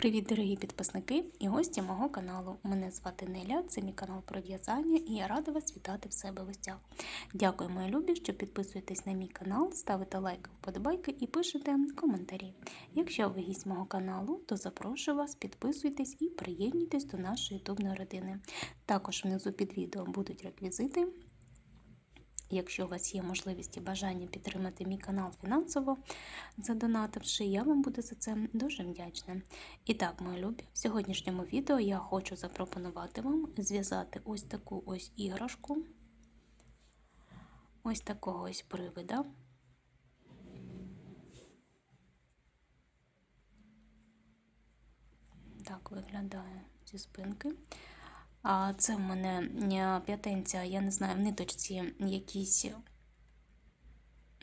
Привіт, дорогі підписники і гості мого каналу. Мене звати Неля, це мій канал про в'язання, і я рада вас вітати в себе в гостях. Дякую, мої любі, що підписуєтесь на мій канал, ставите лайки, вподобайки і пишете коментарі. Якщо ви гість мого каналу, то запрошую вас, підписуйтесь і приєднуйтесь до нашої ютубної родини. Також внизу під відео будуть реквізити. Якщо у вас є можливість і бажання підтримати мій канал фінансово, задонативши, я вам буду за це дуже вдячна. І так, мої любі, в сьогоднішньому відео я хочу запропонувати вам зв'язати ось таку ось іграшку, ось такого ось привида. Так виглядає зі спинки. А це в мене п'ятенця, я не знаю, в ниточці якісь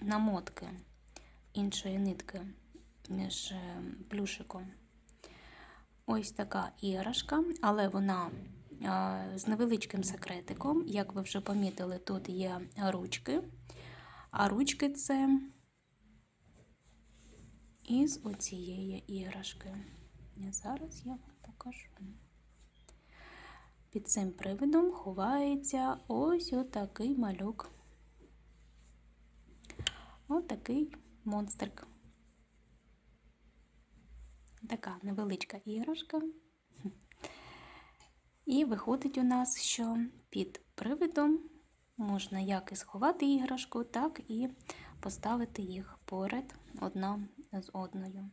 намотки іншої нитки між е, плюшиком. Ось така іграшка, але вона з невеличким секретиком. Як ви вже помітили, тут є ручки, а ручки це із оцієї іграшки. Зараз я вам покажу. Під цим привидом ховається ось отакий малюк. Отакий монстрик. Така невеличка іграшка. І виходить у нас, що під привидом можна як і сховати іграшку, так і поставити їх поряд одна з одною.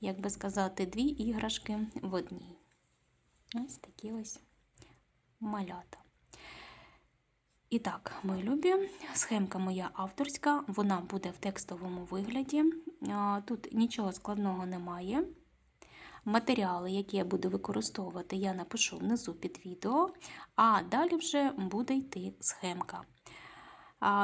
Як би сказати, дві іграшки в одній. Ось такі ось малята. І так, мої любі, схемка моя авторська, вона буде в текстовому вигляді. Тут нічого складного немає. Матеріали, які я буду використовувати, я напишу внизу під відео, а далі вже буде йти схемка.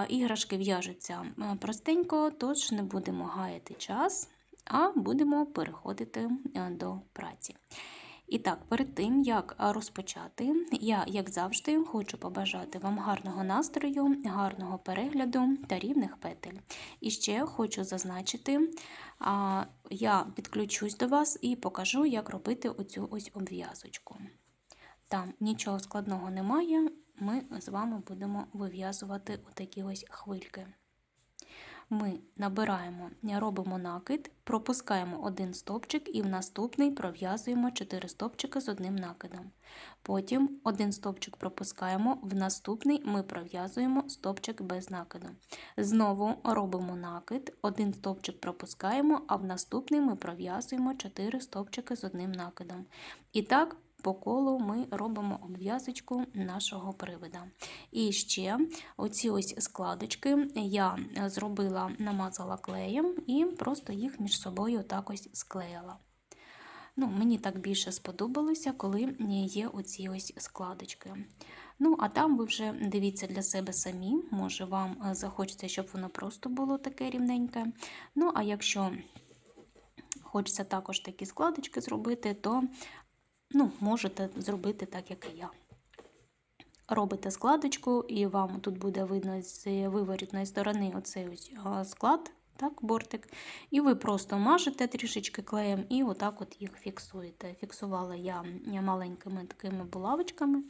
Іграшки в'яжуться простенько, тож не будемо гаяти час, а будемо переходити до праці. І так, перед тим, як розпочати, я, як завжди, хочу побажати вам гарного настрою, гарного перегляду та рівних петель. І ще хочу зазначити, я підключусь до вас і покажу, як робити оцю ось обв'язочку. Там нічого складного немає, ми з вами будемо вив'язувати отакі ось хвильки ми набираємо, робимо накид, пропускаємо один стовпчик і в наступний пров'язуємо 4 стовпчики з одним накидом. Потім один стовпчик пропускаємо, в наступний ми пров'язуємо стовпчик без накиду. Знову робимо накид, один стовпчик пропускаємо, а в наступний ми пров'язуємо 4 стовпчики з одним накидом. І так по колу ми робимо обв'язочку нашого привида. І ще оці ось складочки я зробила, намазала клеєм і просто їх між собою так ось склеїла. Ну, Мені так більше сподобалося, коли є оці ось складочки. Ну, а там ви вже дивіться для себе самі, може, вам захочеться, щоб воно просто було таке рівненьке. Ну, а якщо хочеться також такі складочки зробити, то ну, можете зробити так, як і я. Робите складочку, і вам тут буде видно з виворітної сторони оцей ось склад, так, бортик. І ви просто мажете трішечки клеєм і отак от їх фіксуєте. Фіксувала я маленькими такими булавочками,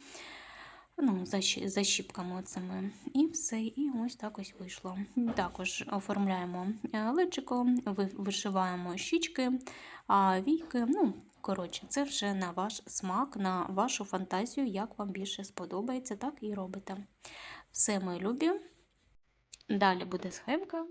ну, защіпками оцими. І все, і ось так ось вийшло. Також оформляємо е, личиком, вишиваємо щічки, війки. ну, Коротше, це вже на ваш смак, на вашу фантазію, як вам більше сподобається, так і робите. Все, мої любі. Далі буде схемка.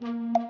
Ну от,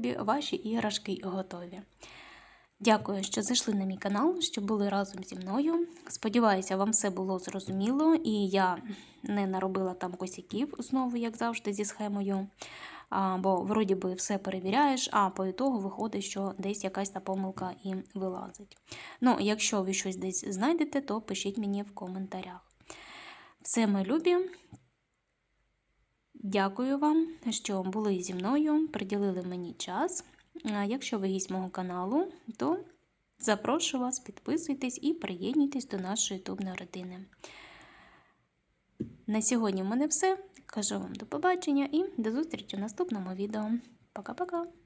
любі, ваші іграшки готові. Дякую, що зайшли на мій канал, що були разом зі мною. Сподіваюся, вам все було зрозуміло, і я не наробила там косяків, знову, як завжди, зі схемою. А, бо вроді би все перевіряєш, а по ітогу виходить, що десь якась та помилка і вилазить. Ну, якщо ви щось десь знайдете, то пишіть мені в коментарях. Все, мої любі. Дякую вам, що були зі мною, приділили мені час. Якщо ви гість мого каналу, то запрошую вас, підписуйтесь і приєднуйтесь до нашої ютубної родини. На сьогодні в мене все. Кажу вам до побачення і до зустрічі в наступному відео. Пока-пока!